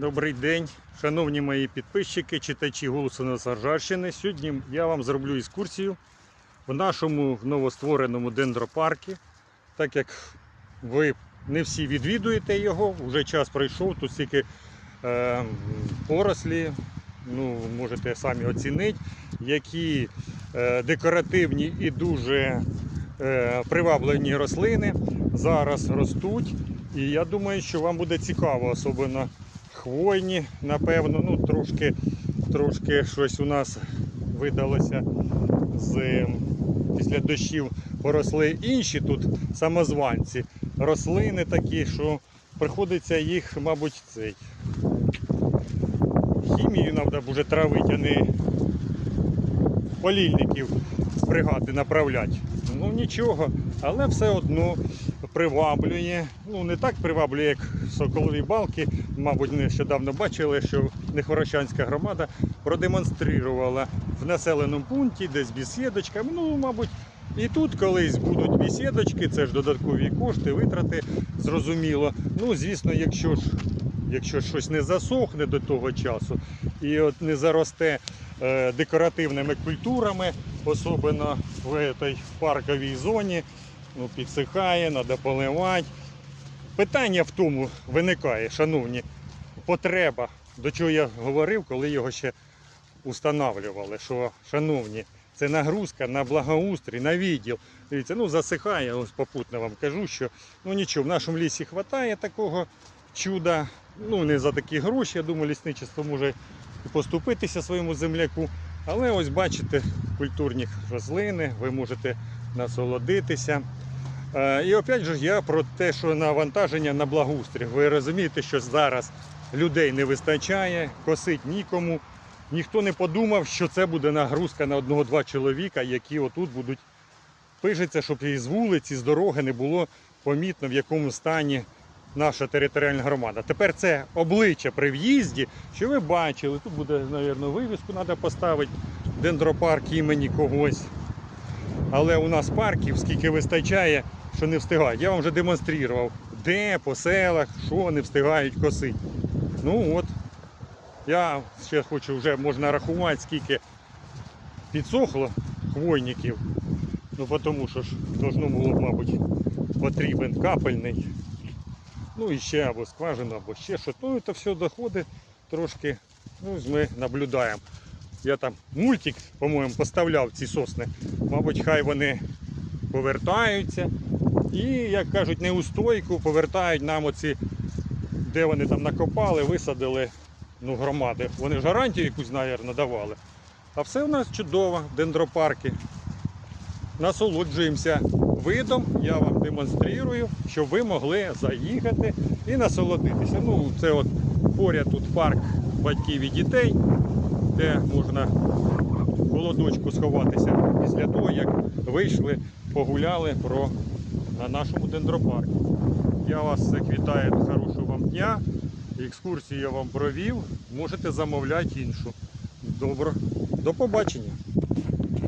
Добрий день, шановні мої підписчики, читачі голосу Насаржарщини. Сьогодні я вам зроблю екскурсію в нашому новоствореному дендропарку. Так як ви не всі відвідуєте його, вже час пройшов, тут стільки е, порослі, ну, можете самі оцінити, які е, декоративні і дуже е, приваблені рослини зараз ростуть. І я думаю, що вам буде цікаво, особливо хвойні, напевно, ну трошки, трошки щось у нас видалося з після дощів поросли інші тут самозванці. Рослини такі, що приходиться їх, мабуть, цей. Хімію треба буде травити, а не полільників бригади направляти. Ну нічого, але все одно приваблює. Ну не так приваблює, як соколові балки. Мабуть, нещодавно бачили, що Нехворощанська громада продемонструвала в населеному пункті, десь бесідочка. Ну, мабуть, і тут колись будуть бесідочки, це ж додаткові кошти, витрати, зрозуміло. Ну, звісно, якщо ж якщо щось не засохне до того часу і от не заросте е, декоративними культурами, особливо в цій парковій зоні, ну, підсихає, треба поливати. Питання в тому виникає, шановні, потреба, до чого я говорив, коли його ще устанавливали, що, шановні, це нагрузка на благоустрій, на відділ. Дивіться, ну засихає, ось попутно вам кажу, що ну нічого, в нашому лісі вистачає такого чуда. Ну, не за такі гроші, я думаю, лісничество може і поступитися своєму земляку. Але ось бачите, культурні рослини, ви можете насолодитися. Е, І опять же я про те, що навантаження на благоустрій. Ви розумієте, що зараз людей не вистачає, косить нікому. Ніхто не подумав, що це буде нагрузка на одного-два чоловіка, які отут будуть пишеться, щоб і з вулиці, з дороги не було помітно, в якому стані наша територіальна громада. Тепер це обличчя при в'їзді, що ви бачили. Тут буде, мабуть, вивіску треба поставити, дендропарк імені когось. Але у нас парків скільки вистачає, що не встигають. Я вам вже демонстрував, де по селах, що не встигають косити. Ну от, я ще хочу вже можна рахувати, скільки підсохло хвойників. Ну тому що ж должно було мабуть, потрібен капельний. Ну і ще або скважина, або ще що. Ну це все доходить трошки. Ну, ми наблюдаємо. Я там мультик, по-моєму, поставляв ці сосни. Мабуть, хай вони повертаються. І, як кажуть, неустойку повертають нам оці, де вони там накопали, висадили ну, громади. Вони ж гарантію якусь, мабуть, давали. А все у нас чудово, дендропарки. Насолоджуємося видом, я вам демонструю, щоб ви могли заїхати і насолодитися. Ну, це от поряд тут парк батьків і дітей, де можна в холодочку сховатися після того, як вийшли, погуляли про, на нашому дендропарку. Я вас всіх вітаю, хорошого вам дня. Екскурсію я вам провів, можете замовляти іншу. Добро. До побачення.